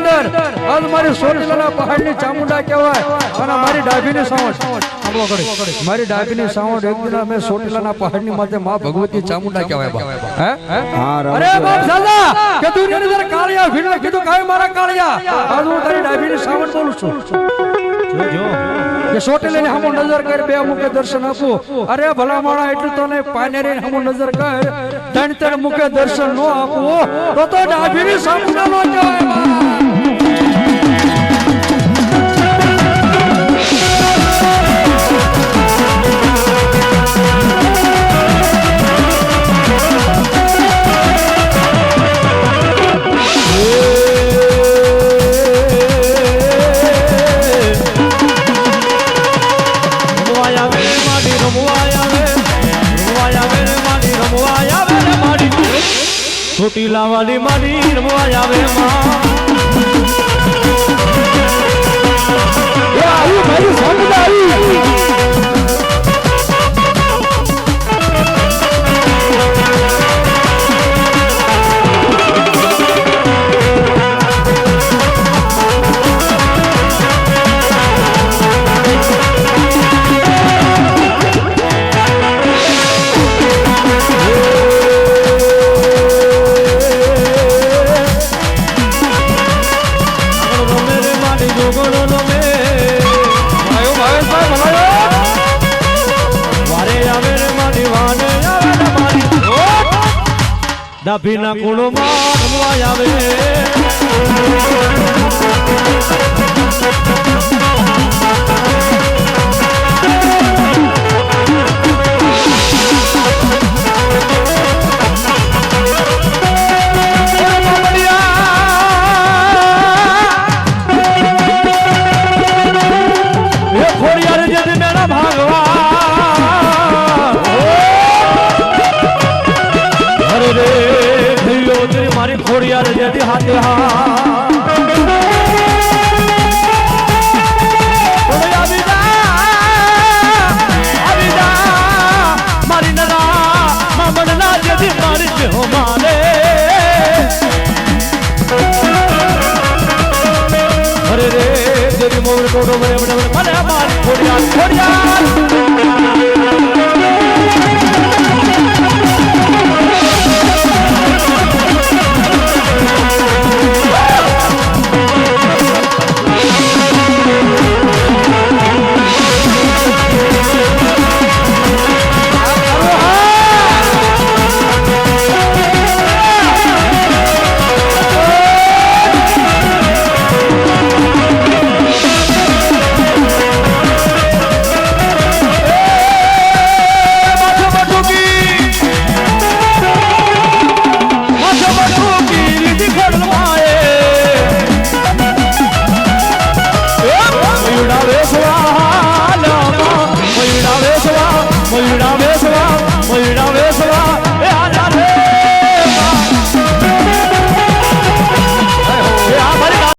અંદર. આજ મારી સોરલાના પહાડની ચામુંડા કહેવાય. અને મારી ડાભીનું સાવન. મારી ડાભીની સાવન એક દિન અમે સોટીલાના પહાડની માથે માં ભગવતી ચામુંડા કહેવાય બા. હે? અરે બાપ કે કાળિયા કીધું કાય મારા કાળિયા? આજ હું તારી ડાભીની બોલું છું. કે સોટેલીને હમો નજર કર, બે મુકે દર્શન આપો. અરે ભલા માણા એટલું તો ને પાનેરીને હમો નજર કર. તણ તણ મુકે દર્શન નો આપો. તો તો સામના નો કહેવાય છોટી લાવાલી મારી આવે માં. ડાભીના કુળમાં આવે. અરે રે તેરી મોર કોડો મને મને મને મારી ખોડિયાર ખોડિયાર વેસવા મયડા વેસવા